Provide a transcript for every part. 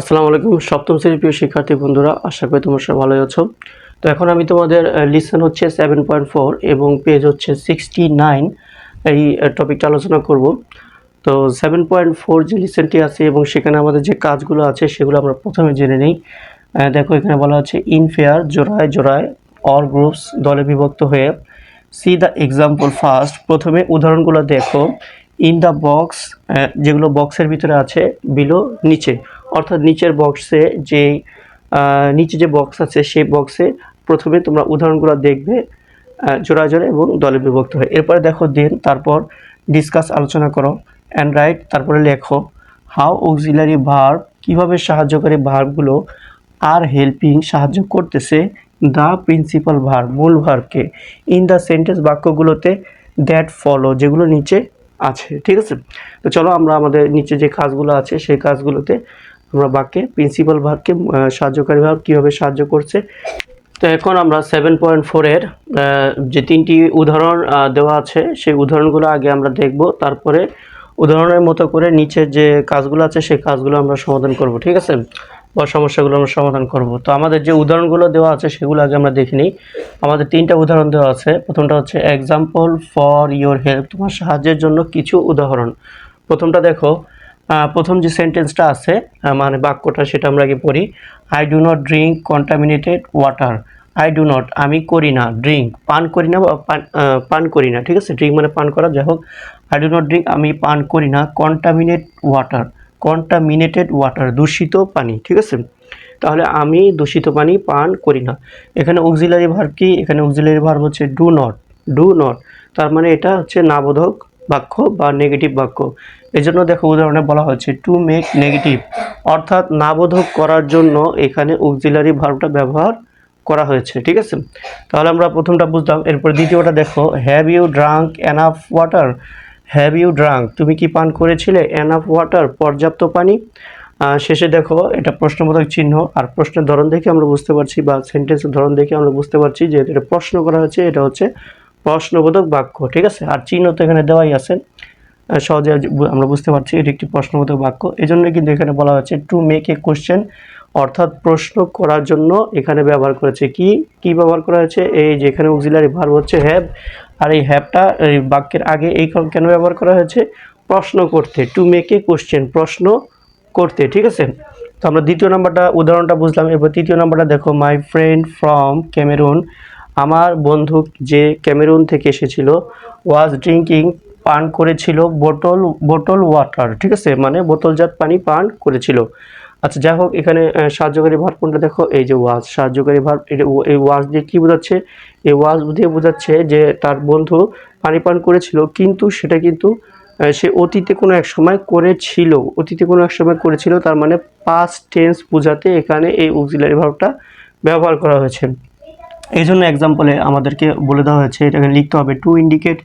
আসসালামু আলাইকুম। সপ্তম শ্রেণির প্রিয় শিক্ষার্থী বন্ধুরা, আশা করি তোমরা সবাই ভালোই আছো। তো এখন আমি তোমাদের লিসন হচ্ছে সেভেন পয়েন্ট ফোর এবং পেজ হচ্ছে সিক্সটি নাইন এই টপিকটা আলোচনা করব। তো সেভেন পয়েন্ট ফোর যে লিসনটি আছে এবং সেখানে আমাদের যে কাজগুলো আছে সেগুলো আমরা প্রথমে জেনে নিই। দেখো, এখানে বলা হচ্ছে ইনফেয়ার জোড়ায় জোড়ায় অর গ্রুপস দলে বিভক্ত হয়ে সি দ্য এক্সাম্পল ফার্স্ট প্রথমে উদাহরণগুলো দেখো। ইন দ্য বক্স যেগুলো বক্সের ভিতরে আছে বিলো নিচে। অর্থাৎ নিচের বক্সে যে নিচে যে বক্স আছে সেই বক্সে প্রথমে তোমরা উদাহরণগুলো দেখবে জোড়া জোড়া এবং দলে বিভক্ত হয়। এরপরে দেখো দেন তারপর ডিসকাস আলোচনা করো অ্যান্ড রাইট তারপরে লেখো হাউ অক্সিলারি ভার্ব কীভাবে সাহায্যকারী ভার্বগুলো আর হেল্পিং সাহায্য করতেছে দ্য প্রিন্সিপাল ভার্ব মূল ভার্বকে ইন দ্য সেন্টেন্স বাক্যগুলোতে দ্যাট ফলো যেগুলো নিচে আছে, ঠিক আছে? তো চলো আমরা আমাদের নিচে যে কাজগুলো আছে সেই কাজগুলোতে আমরা বাক্যে প্রিন্সিপাল আহ, সাহায্যকারী ভার্ব কীভাবে সাহায্য করছে? তো এখন আমরা সেভেন পয়েন্ট ফোরের যে তিনটি উদাহরণ দেওয়া আছে সেই উদাহরণগুলো আগে আমরা দেখব তারপরে উদাহরণের মতো করে নিচের যে কাজগুলো আছে সেই কাজগুলো আমরা সমাধান করব ঠিক আছে? বা সমস্যাগুলো আমরা সমাধান করব। তো আমাদের যে উদাহরণগুলো দেওয়া আছে সেগুলো আগে আমরা দেখে নিই। আমাদের তিনটা উদাহরণ দেওয়া আছে। প্রথমটা হচ্ছে এক্সাম্পল ফর ইওর হেল্প তোমার সাহায্যের জন্য কিছু উদাহরণ। প্রথমটা দেখো প্রথম যে সেন্টেন্সটা আছে মানে বাক্যটা সেটা আমরা আগে পড়ি। I do not drink contaminated water I do not আমি করি না। ড্রিঙ্ক পান করি না বা পান করি না। ঠিক আছে? ড্রিঙ্ক মানে পান করা, যাই হোক। আই ডু নট ড্রিঙ্ক আমি পান করি না। কন্টামিনেট ওয়াটার কন্টামিনেটেড ওয়াটার দূষিত পানি। ঠিক আছে? তাহলে আমি দূষিত পানি পান করি না। এখানে অক্সিলারি ভার্ব কি? এখানে অক্সিলারি ভার্ব হচ্ছে ডু নট ডু নট তার মানে এটা হচ্ছে নাবোধক বাক্য বা নেগেটিভ বাক্য। এই জন্য দেখো উদাহরণে বলা হচ্ছে টু মেক নেগেটিভ অর্থাৎ নাবোধক করার জন্য এখানে অক্সিলারি ভার্বটা ব্যবহার করা হয়েছে, ঠিক আছে? তাহলে আমরা প্রথমটা বুঝলাম, এরপর দ্বিতীয়টা দেখো have you drunk enough water have you drunk তুমি কি পান করেছিলে? এনাফ ওয়াটার পর্যাপ্ত পানি? শেষে দেখো, এটা প্রশ্নবোধক চিহ্ন, আর প্রশ্নের ধরন দেখে আমরা বুঝতে পারছি, বা সেন্টেন্সের ধরন দেখে আমরা বুঝতে পারছি যে এটা প্রশ্ন করা হয়েছে, এটা হচ্ছে প্রশ্নবোধক বাক্য, ঠিক আছে? আর চিহ্ন তো এখানে দেওয়াই আছে সহজে আমরা বুঝতে পারছি, এটি একটি প্রশ্নবোধক বাক্য। এই জন্য কিন্তু এখানে বলা হচ্ছে টু মেক এ কোশ্চেন অর্থাৎ প্রশ্ন করার জন্য এখানে ব্যবহার করেছে কি? কি ব্যবহার করা হয়েছে? এই যে এখানে অক্সিলারি ভার্ব হচ্ছে হ্যাভ আর এই হ্যাভটা এই বাক্যের আগে এই কেন ব্যবহার করা হয়েছে? প্রশ্ন করতে টু মেক এ কোশ্চেন প্রশ্ন করতে, ঠিক আছে? তো আমরা দ্বিতীয় নাম্বারটা, উদাহরণটা বুঝলাম। এরপর তৃতীয় নাম্বারটা দেখো মাই ফ্রেন্ড ফ্রম ক্যামেরুন আমার বন্ধু যে ক্যামেরুন থেকে এসেছিল ওয়াজ ড্রিঙ্কিং পান করেছিল, বোতল বোতল ওয়াটার, ঠিক আছে? মানে বোতলজাত পানি পান করেছিল। আচ্ছা যাই হোক, এখানে সাহায্যকারী ভার কোনটা দেখো, এই যে ওয়াজ, সাহায্যকারী ভার, এই ওয়াজ দিয়ে কি বোঝাচ্ছে? এই ওয়াজ দিয়ে বোঝাচ্ছে যে তার বন্ধু পানি পান করেছিল, কিন্তু সেটা কিন্তু সে অতীতে কোনো এক সময় করেছিল, অতীতে কোনো এক সময় করেছিল, তার মানে পাস্ট টেন্স বোঝাতে এখানে এই অক্সিলারি ভার্বটা ব্যবহার করা হয়েছে। এই জন্য এক্সাম্পলে আমাদেরকে বলে দেওয়া হয়েছে, এটাকে লিখতে হবে টু ইন্ডিকেট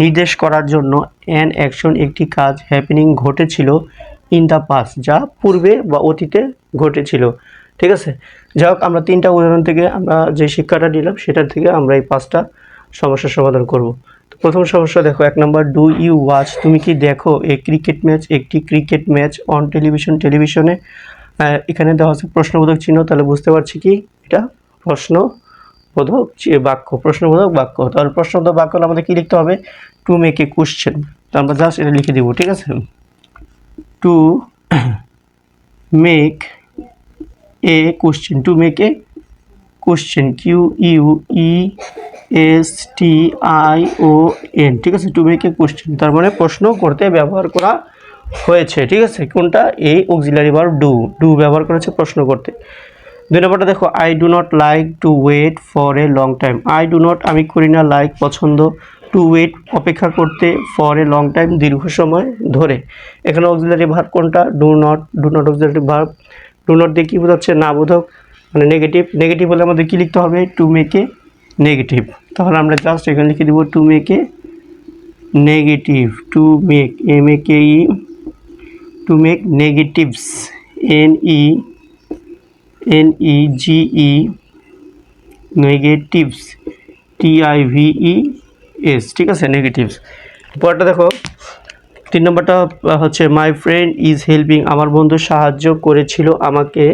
নির্দেশ করার জন্য অ্যান অ্যাকশন একটি কাজ হ্যাপেনিং ঘটেছিল ইন দ্য পাস যা পূর্বে বা অতীতে ঘটেছিল। ঠিক আছে? যাই হোক, আমরা তিনটা উদাহরণ থেকে আমরা যে শিক্ষাটা নিলাম সেটার থেকে আমরা এই পাঁচটা সমস্যার সমাধান করব। তো প্রথম সমস্যা দেখো, এক নম্বর ডু ইউ ওয়াচ তুমি কি দেখো? এ ক্রিকেট ম্যাচ একটি ক্রিকেট ম্যাচ অন টেলিভিশন টেলিভিশনে এখানে দেওয়া আছে প্রশ্নবোধক চিহ্ন, তাহলে বুঝতে পারছি কি? এটা প্রশ্ন বোধক বাক্য, প্রশ্নবোধক বাক্য। তাহলে প্রশ্নবোধক বাক্য হলে আমাদের কী লিখতে হবে? টু মেক এ কোশ্চেন তো আমরা জাস্ট এটা লিখে দিব, ঠিক আছে? To make a question to make a question Q U E S T I O N ঠিক আছে? টু মেক এ কোশ্চেন তার মানে প্রশ্ন করতে ব্যবহার করা হয়েছে, ঠিক আছে? কোনটা? এই অক্সিলারি ভার্ব ডু ডু ব্যবহার করেছে প্রশ্ন করতে। দুই নম্বরটা দেখো I do not like to wait for a long time I do not আমি করি না লাইক পছন্দ টু ওয়েট অপেক্ষা করতে ফর এ লং টাইম দীর্ঘ সময় ধরে। এখানে অক্সিলারি ভার্ব কোনটা? Do not do not auxiliary verb do not দিয়ে কী বোঝাচ্ছে? না বোধক মানে নেগেটিভ নেগেটিভ হলে আমাদের কী লিখতে হবে? টু মেকে নেগেটিভ তাহলে আমরা জাস্ট এখানে লিখে দেবো to make negative to make M A K E to make negatives N E N E negatives T I V E S ঠিক আছে? নেগেটিভস পরটা দেখো, তিন নম্বরটা হচ্ছে মাই ফ্রেন্ড ইজ হেল্পিং আমার বন্ধু সাহায্য করেছিল আমাকে,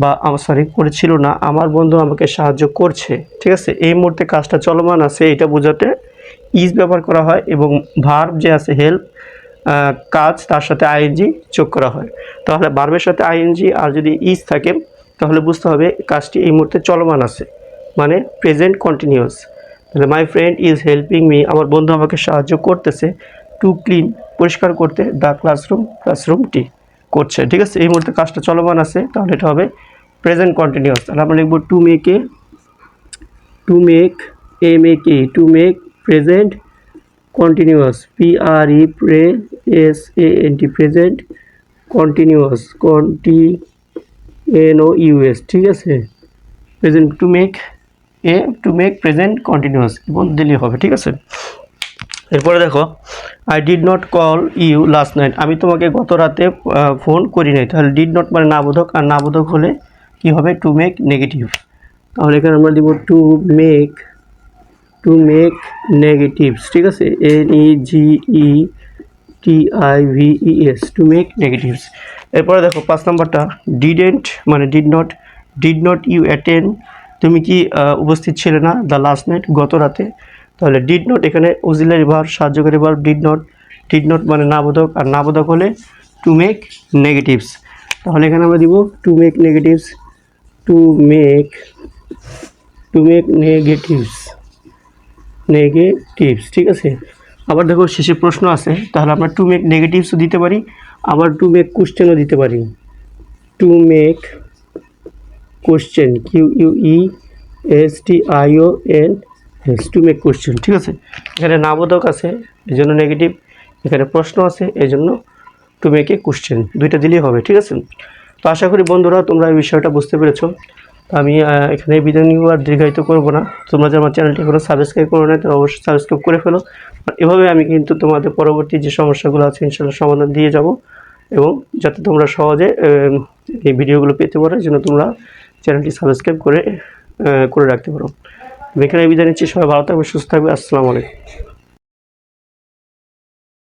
বা আমার সরি করেছিল না, আমার বন্ধু আমাকে সাহায্য করছে, ঠিক আছে? এই মুহূর্তে কাজটা চলমান আছে, এটা বোঝাতে ইজ ব্যবহার করা হয় এবং ভার্ব যে আছে হেল্প কাজ, তার সাথে আইএনজি যোগ করা হয়। তাহলে ভার্বের সাথে আইএনজি আর যদি ইজ থাকে তাহলে বুঝতে হবে কাজটি এই মুহূর্তে চলমান আছে। মানে প্রেজেন্ট কন্টিনিউয়াস তাহলে my friend is helping me আমার বন্ধু আমাকে সাহায্য করতেছে টু ক্লিন পরিষ্কার করতে দ্য ক্লাসরুম ক্লাসরুমটি করছে। ঠিক আছে? এই মুহূর্তে কাজটা চলমান আছে। তাহলে এটা হবে প্রেজেন্ট কন্টিনিউয়াস তাহলে আমরা লিখব to make a to make a make a to make present continuous P R E pre S A N T present continuous conti N O U S ঠিক আছে? Present to make a to make present continuous দিলে হবে, ঠিক আছে? এরপরে দেখো I did not call you last night আমি তোমাকে গত রাতে ফোন করি নাই। তাহলে ডিড নট মানে নাবোধক, আর নাবোধক হলে কি হবে? টু মেক নেগেটিভ তাহলে এখানে আমরা দিব to make to make negatives ঠিক আছে? N E G E T I V E S to make negatives এরপরে দেখো পাঁচ নাম্বারটা ডিডেন্ট মানে did not did not you attend তুমি কি উপস্থিত ছিলে না? দ্য লাস্ট নাইট গত রাতে? তাহলে ডিড নট এখানে অক্সিলারি বার সাহায্যকারী বার ডিড নট ডিড নট মানে নাবোধক, আর নাবোধক হলে টু মেক নেগেটিভস তাহলে এখানে আমরা দিব to make negatives to make to make negatives negatives ঠিক আছে? আবার দেখো শেষে প্রশ্ন আছে, তাহলে আমরা টু মেক নেগেটিভসও দিতে পারি আবার টু মেক কোশ্চেনও দিতে পারি। To make question Q U E S T I O N S to make question ঠিক আছে? এখানে নাবোধক আছে, এই জন্য নেগেটিভ এখানে প্রশ্ন আছে, এই জন্য টু মেক এ কোশ্চেন দুইটা দিলেই হবে, ঠিক আছে? তো আশা করি বন্ধুরা তোমরা এই বিষয়টা বুঝতে পেরেছ। আমি আহ, এখানে বিদায় নিব আর দীর্ঘায়িত করব না। তোমরা যে আমার চ্যানেলটি এখনও সাবস্ক্রাইব করো না তাহলে অবশ্যই সাবস্ক্রাইব করে ফেলো। এভাবে আমি কিন্তু তোমাদের পরবর্তী যে সমস্যাগুলো আছে ইনশাল্লাহ সমাধান দিয়ে যাব। এবং যাতে তোমরা সহজে এই ভিডিওগুলো পেতে পারো যেন তোমরা চ্যানেলটি সাবস্ক্রাইব করে করে রাখতে পারো। আমি এখানে বিদায় নিচ্ছি। সবাই ভালো থাকবে সুস্থ থাকবে। আসসালামু আলাইকুম।